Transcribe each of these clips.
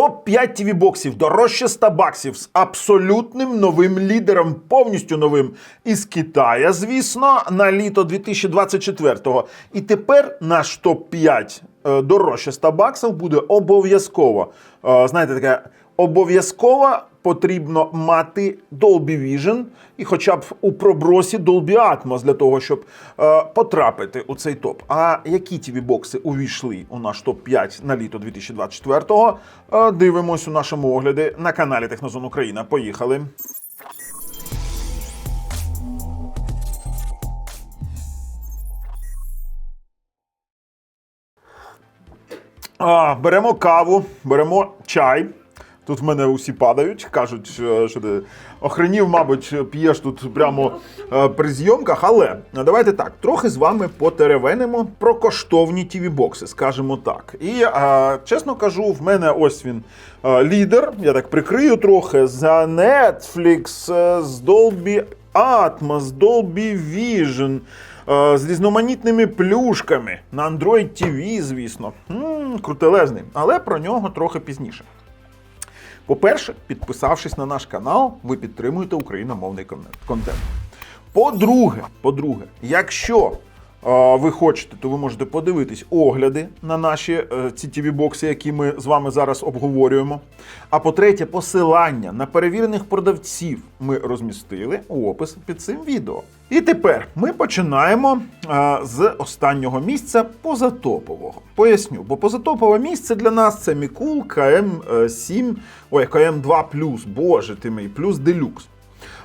Топ-5 tv боксів дорожче 100 баксів з абсолютним новим лідером, повністю новим із Китая, звісно, на літо 2024-го. І тепер наш топ-5 е, дорожче 100 баксів буде обов'язково. Е, Знаєте, таке обов'язково потрібно мати Dolby Vision і хоча б у пробросі Dolby Atmos для того, щоб е, потрапити у цей топ. А які tv бокси увійшли у наш топ-5 на літо 2024-го? Е, дивимось у нашому огляді на каналі Технозон Україна. Поїхали. А, беремо каву, беремо чай. Тут в мене усі падають, кажуть, що, ти охренів, мабуть, п'єш тут прямо е, при зйомках. Але ну, давайте так, трохи з вами потеревенимо про коштовні tv бокси скажімо так. І е, чесно кажу, в мене ось він е, лідер. Я так прикрию трохи за Netflix, е, з Dolby Atmos, Dolby Vision. е, З різноманітними плюшками на Android TV, звісно. м крутелезний, але про нього трохи пізніше. По-перше, підписавшись на наш канал, ви підтримуєте україномовний контент. По-друге, по-друге, якщо ви хочете, то ви можете подивитись огляди на наші е, ці tv бокси які ми з вами зараз обговорюємо. А по-третє, посилання на перевірених продавців ми розмістили у опис під цим відео. І тепер ми починаємо е, з останнього місця позатопового. Поясню, бо позатопове місце для нас це Мікул КМ7, ой, КМ2 боже ти мій, плюс делюкс.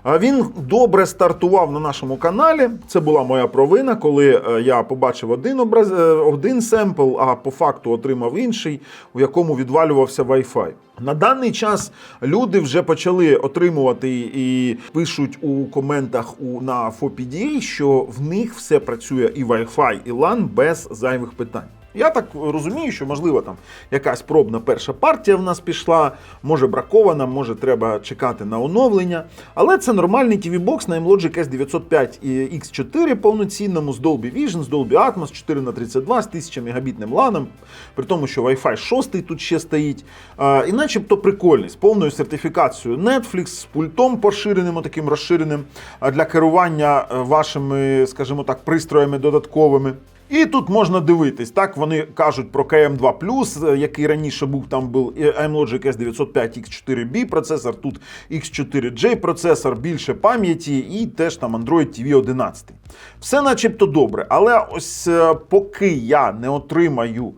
Він добре стартував на нашому каналі. Це була моя провина, коли е, я побачив один образ, е, один семпл, а по факту отримав інший, у якому відвалювався Wi-Fi. На даний час люди вже почали отримувати і пишуть у коментах у на FOPDA, що в них все працює і Wi-Fi, і LAN без зайвих питань. Я так розумію, що можливо там якась пробна перша партія в нас пішла, може бракована, може треба чекати на оновлення. Але це нормальний tv бокс на MLogic S905 і X4 повноцінному з Dolby Vision, з Dolby Atmos 4 на 32 з 1000 мегабітним ланом, при тому, що Wi-Fi 6 тут ще стоїть. А, і начебто прикольний, з повною сертифікацією Netflix, з пультом поширеним, таким розширеним для керування е, вашими, скажімо так, пристроями додатковими. І тут можна дивитись, так вони кажуть про KM2+, е, який раніше був там був AMLogic S905 X4B процесор, тут X4J процесор, більше пам'яті і теж там Android TV 11. Все начебто добре, але ось е, поки я не отримаю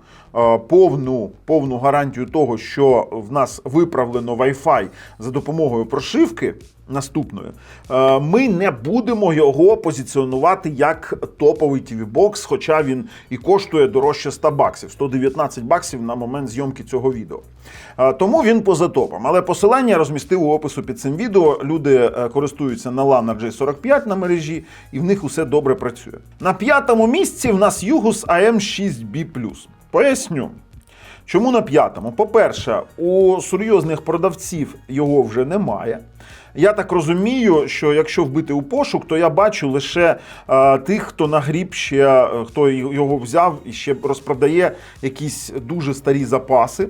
повну, повну гарантію того, що в нас виправлено Wi-Fi за допомогою прошивки наступної, е, ми не будемо його позиціонувати як топовий tv бокс хоча він і коштує дорожче 100 баксів, 119 баксів на момент зйомки цього відео. Е, Тому він поза топом. Але посилання я розмістив у опису під цим відео. Люди е, користуються на LAN J45 на мережі, і в них усе добре працює. На п'ятому місці в нас Югус AM6B+. Поясню. Чому на п'ятому? По-перше, у серйозних продавців його вже немає. Я так розумію, що якщо вбити у пошук, то я бачу лише е, тих, хто нагріб ще, е, хто його взяв і ще розпродає якісь дуже старі запаси.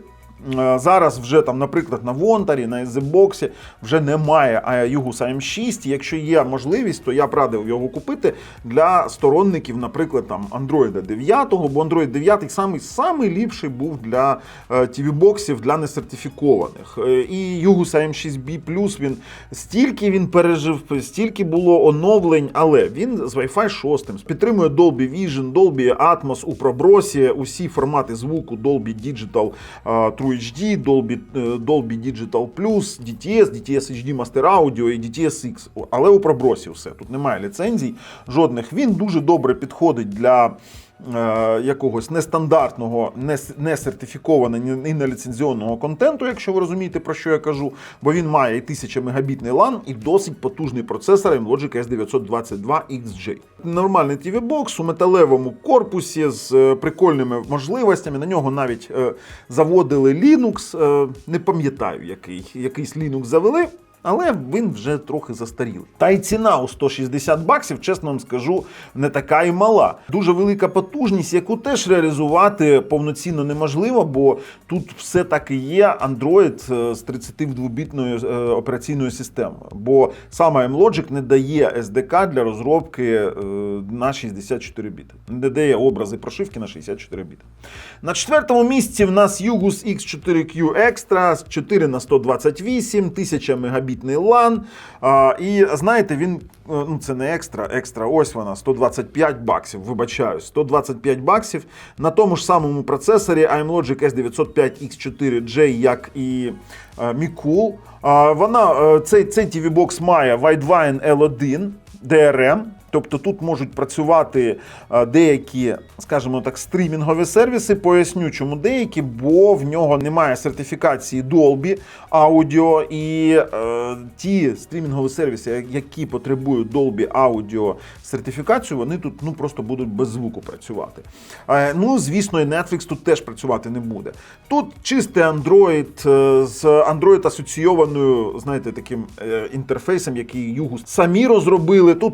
Е, Зараз вже там, наприклад, на Вонтарі, на Езебоксі вже немає Югус AM6. Якщо є можливість, то я б радив його купити для сторонників, наприклад, там Android 9, бо Android 9 самий, самий ліпший був для tv боксів для несертифікованих. Е, І Югус AM6B він стільки він пережив, стільки було оновлень, але він з Wi-Fi 6, підтримує Dolby Vision, Dolby Atmos у пробросі, усі формати звуку Dolby Digital е, True HD, Dolby, е, Dolby Digital Plus, DTS, DTS HD Master Audio і DTS X. Але у пробросі все. Тут немає ліцензій жодних. Він дуже добре підходить для. Е, Якогось нестандартного, не, с- не сертифікованого і не ліцензіонного контенту, якщо ви розумієте, про що я кажу, бо він має і 1000 мегабітний LAN, і досить потужний процесор MLogic S922 XJ. Нормальний tv бокс у металевому корпусі з е, прикольними можливостями. На нього навіть е, заводили Linux. не пам'ятаю, який якийсь Linux завели. Але він вже трохи застарілий. Та й ціна у 160 баксів, чесно вам скажу, не така і мала. Дуже велика потужність, яку теж реалізувати повноцінно неможливо, бо тут все так і є Android е, з 32-бітною е, операційною системою. Бо саме M-Logic не дає SDK для розробки е, на 64 біти. Не дає образи прошивки на 64 біти. На четвертому місці в нас Yugus X4Q Extra з 4 на 128, 1000 мегабітний LAN. А, і знаєте, він е, ну це не екстра, екстра, ось вона 125 баксів. Вибачаю, 125 баксів на тому ж самому процесорі AMLogic S905 X4J, як і е, Mikul. Вона е, цей, цей TV-бокс має Widevine L1 DRM. Тобто тут можуть працювати е, деякі, скажімо так, стрімінгові сервіси. Поясню, чому деякі, бо в нього немає сертифікації Dolby Audio, і е, ті стрімінгові сервіси, які потребують Dolby Audio сертифікацію, вони тут ну просто будуть без звуку працювати. Е, ну, звісно, і Netflix тут теж працювати не буде. Тут чистий Android е, з Android асоційованою, знаєте, таким е, інтерфейсом, який Югус самі розробили. Тут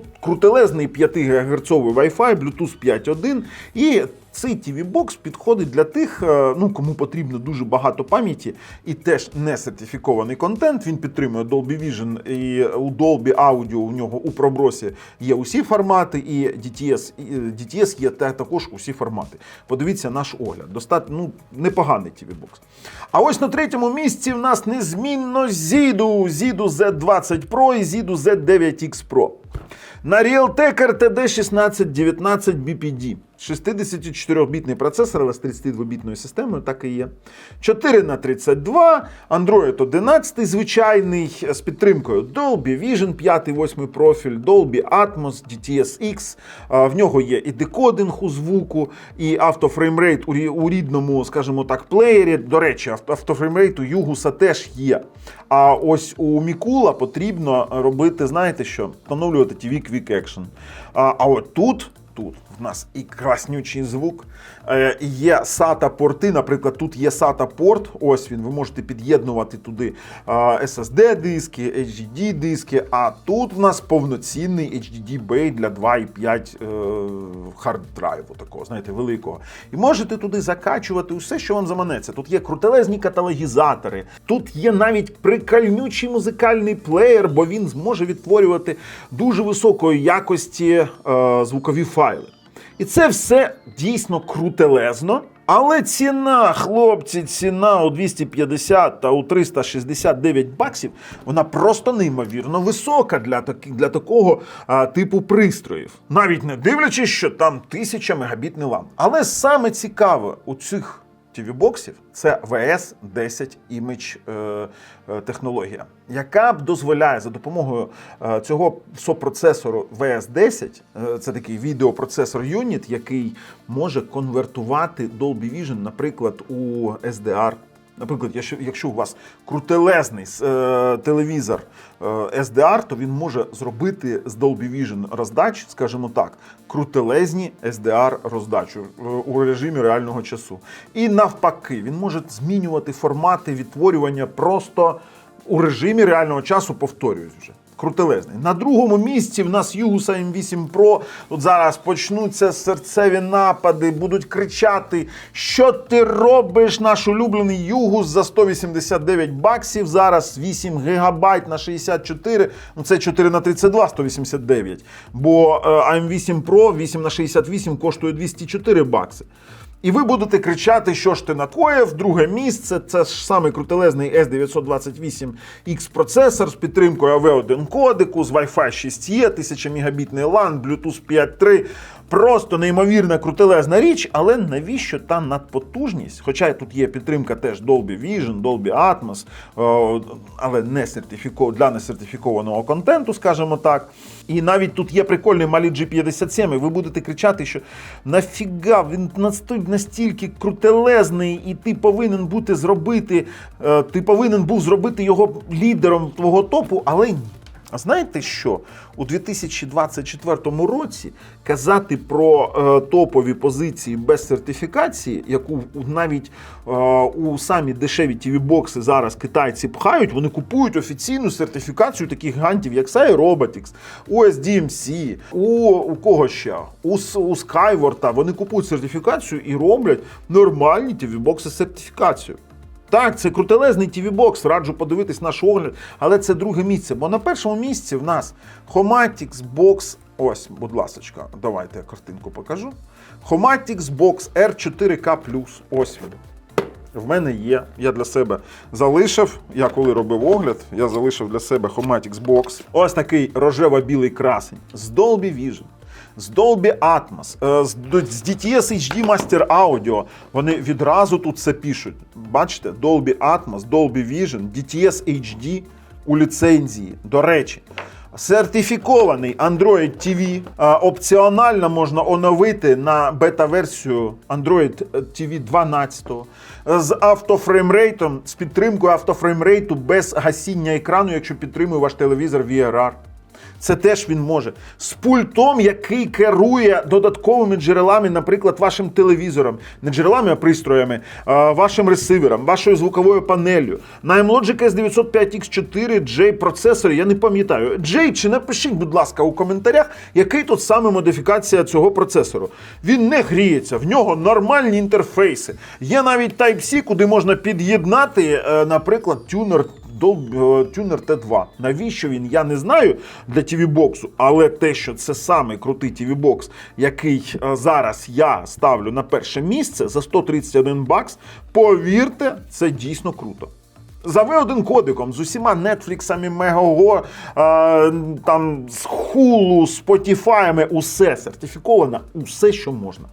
крутелезний 5 ГГц Wi-Fi, Bluetooth 5.1 і цей TV-бокс підходить для тих, е, ну кому потрібно дуже багато пам'яті і теж не сертифікований контент. Він підтримує Dolby Vision і у Dolby Audio у нього у пробросі є усі формати, і DTS, і, е, DTS є також усі формати. Подивіться наш огляд. Достатньо ну, непоганий TV-бокс. А ось на третьому місці в нас незмінно Zidu, Zidu Z20 Pro і Zidu Z9X Pro. На Realtek RTD 1619 BPD. 64-бітний процесор, з 32-бітною системою, так і є. 4 на 32 Android 11 звичайний з підтримкою Dolby Vision 5, 8 профіль, Dolby Atmos, DTS-X. В нього є і декодинг у звуку, і автофреймрейт у рідному, скажімо так, плеєрі. До речі, авто- автофреймрейт у Югуса теж є. А ось у Мікула потрібно робити, знаєте що? Встановлювати TV Quick Action. А от тут. Тут в нас і краснючий звук, е, є SATA порти. Наприклад, тут є SATA порт. Ось він. Ви можете під'єднувати туди е, SSD диски, HDD диски. А тут в нас повноцінний HDD Bay для 2,5 е, такого, знаєте, великого. І можете туди закачувати усе, що вам заманеться. Тут є крутелезні каталогізатори, тут є навіть прикольнючий музикальний плеєр, бо він зможе відтворювати дуже високої якості е, звукові файли. І це все дійсно крутелезно. Але ціна, хлопці, ціна у 250 та у 369 баксів, вона просто неймовірно висока для, так, для такого а, типу пристроїв. Навіть не дивлячись, що там 1000 мегабітний лам. Але саме цікаве у цих TV-боксів це VS10 Image е, е, технологія, яка б дозволяє за допомогою е, цього сопроцесору VS10, е, це такий відеопроцесор юніт, який може конвертувати Dolby Vision, наприклад, у SDR. Наприклад, якщо, у вас крутелезний е, телевізор е, SDR, то він може зробити з Dolby Vision роздач, скажімо так, крутелезні SDR роздачу е, у режимі реального часу. І навпаки, він може змінювати формати відтворювання просто у режимі реального часу, повторююсь вже. Крутелезний. На другому місці в нас Yugus M8 Pro. Тут зараз почнуться серцеві напади, будуть кричати, що ти робиш, наш улюблений Yugus за 189 баксів. Зараз 8 гігабайт на 64, ну це 4 на 32, 189. Бо е, AM8 Pro 8 на 68 коштує 204 бакси. І ви будете кричати, що ж ти накоїв. Друге місце це ж самий крутелезний S928X процесор з підтримкою AV1 кодеку, з Wi-Fi 6E, 1000 мегабітний LAN, Bluetooth 5.3. Просто неймовірна крутелезна річ, але навіщо та надпотужність? Хоча тут є підтримка теж Dolby Vision, Dolby Atmos, е, але не сертифіко... для несертифікованого контенту, скажімо так. І навіть тут є прикольний малі G57, і ви будете кричати, що нафіга він настільки крутелезний, і ти повинен бути зробити, е, ти повинен був зробити його лідером твого топу, але ні. А знаєте що? У 2024 році казати про е, топові позиції без сертифікації, яку навіть е, у самі дешеві tv бокси зараз китайці пхають, вони купують офіційну сертифікацію таких гігантів, як Sai Robotics, у SDMC, у, у кого ще? У, у Skyward, вони купують сертифікацію і роблять нормальні tv бокси з сертифікацією. Так, це крутелезний TV-бокс, раджу подивитись наш огляд, але це друге місце. Бо на першому місці в нас Homatix Box. Ось, будь ласочка, давайте я картинку покажу. Homatix Box R4K. Ось він. В мене є. Я для себе залишив. Я коли робив огляд, я залишив для себе Homatix Box. Ось такий рожево-білий красень з Dolby Vision. З Dolby Atmos, е, з, DTS HD Master Audio. Вони відразу тут це пишуть. Бачите, Dolby Atmos, Dolby Vision, DTS HD у ліцензії. До речі, сертифікований Android TV. Е, Опціонально можна оновити на бета-версію Android TV 12 з автофреймрейтом, з підтримкою автофреймрейту без гасіння екрану, якщо підтримує ваш телевізор VRR. Це теж він може. З пультом, який керує додатковими джерелами, наприклад, вашим телевізором, не джерелами, а пристроями, вашим ресивером, вашою звуковою панелью. На M-Logic S905X4 J процесор, я не пам'ятаю. J, чи напишіть, будь ласка, у коментарях, який тут саме модифікація цього процесору. Він не гріється, в нього нормальні інтерфейси. Є навіть Type-C, куди можна під'єднати, е, наприклад, тюнер Tuner T2. Навіщо він? Я не знаю для tv боксу але те, що це самий крутий tv бокс який е, зараз я ставлю на перше місце за 131 бакс, повірте, це дійсно круто. За V1 кодиком з усіма Нетфліксами, Мегого, е, там з Hulu, Spotify, усе сертифіковано, усе, що можна.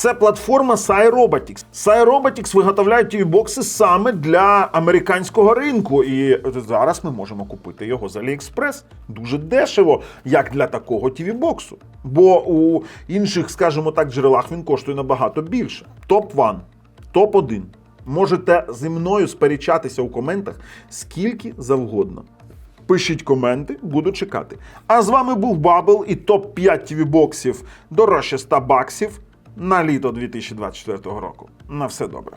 Це платформа SciRobotics. SciRobotics виготовляють tv бокси саме для американського ринку. І зараз ми можемо купити його з AliExpress дуже дешево, як для такого tv боксу Бо у інших, скажімо так, джерелах він коштує набагато більше. Топ-1, топ-1. Можете зі мною сперечатися у коментах скільки завгодно. Пишіть коменти, буду чекати. А з вами був Бабл і топ-5 tv боксів дорожче 100 баксів на літо 2024 року. На все добре.